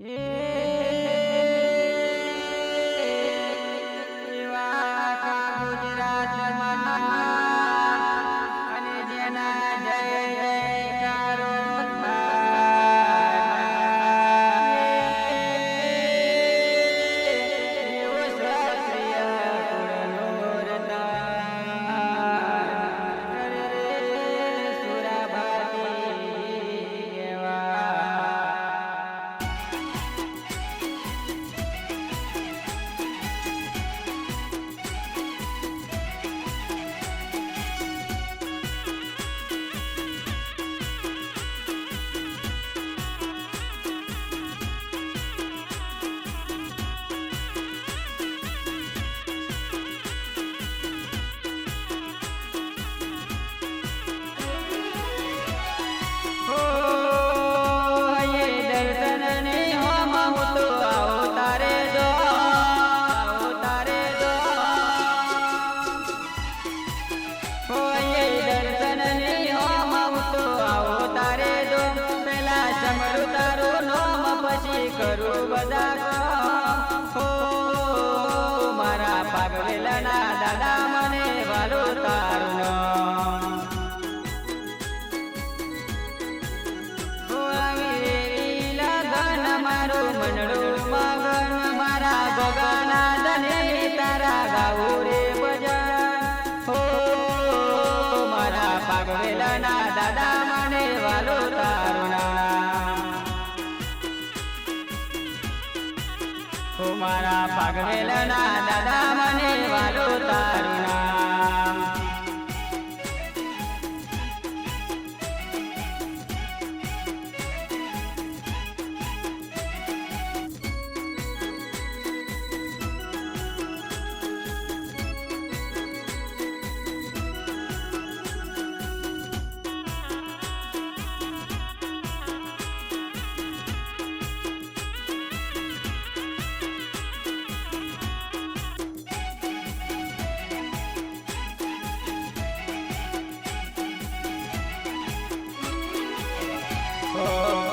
હો કરું બધા મારા પાગવેલાના દાદા મારા પાગવેલાના દાદા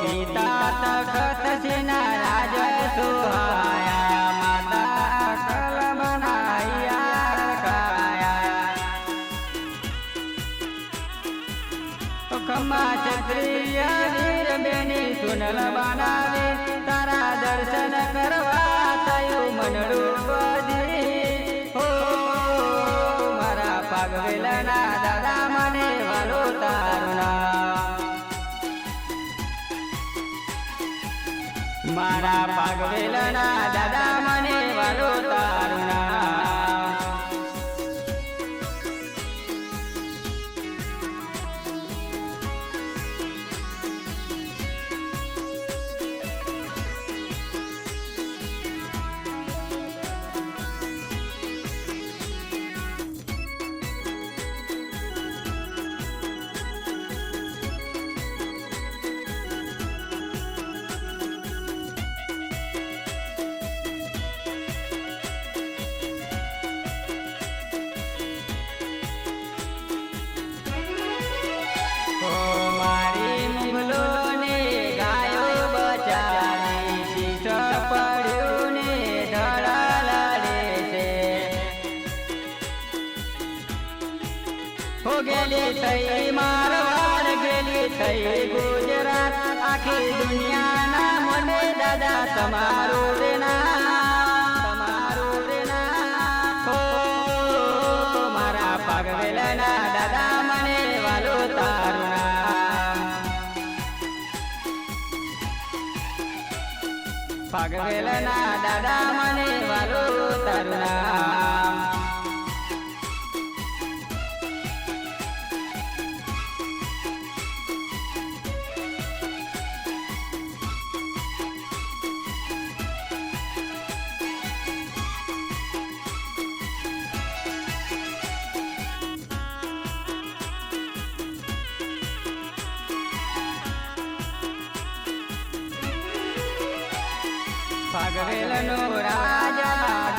પિતા તખત સિના રાજ સુહાયા માતા કલ બનાયા કાયા ખમ્મા ક્ષત્રિય વીર બેની સુનલ બનાવે તારા દર્શન કરવા થયું મનડું બધી હો મારા પાગવેલના દાદા ગેલી થઈ મારવાડ ગેલી થઈ. ગુજરાત આખી દુનિયાના મને દાદા, તમારો રેના તમારો રેના. હો, મારા પગવેલના દાદા, મને વાલો તારું નામ. દાદા, મને વાલો તારું નામ પગવેલનો રાજા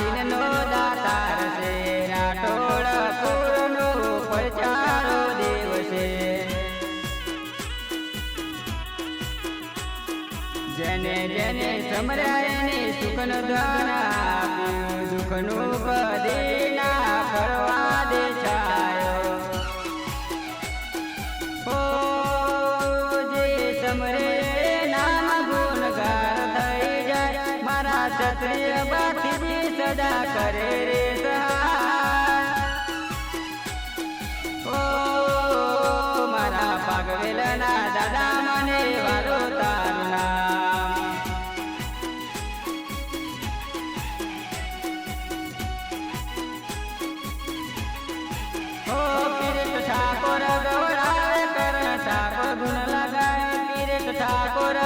દેવ છે. જેને જેને સમર્યા સુખ નો દ્વારા દુઃખનું પદે ના કરવા દે છાયો. સાસરી બાકી બી સદા કરે રે ઓ, મારા પાગવેલના દાદા, મને વાલો તારું ઓ, પીરેટ ઠાકોર ગવડાવે કર ઠાકોર, ગુણ લગાય પીરેટ ઠાકોર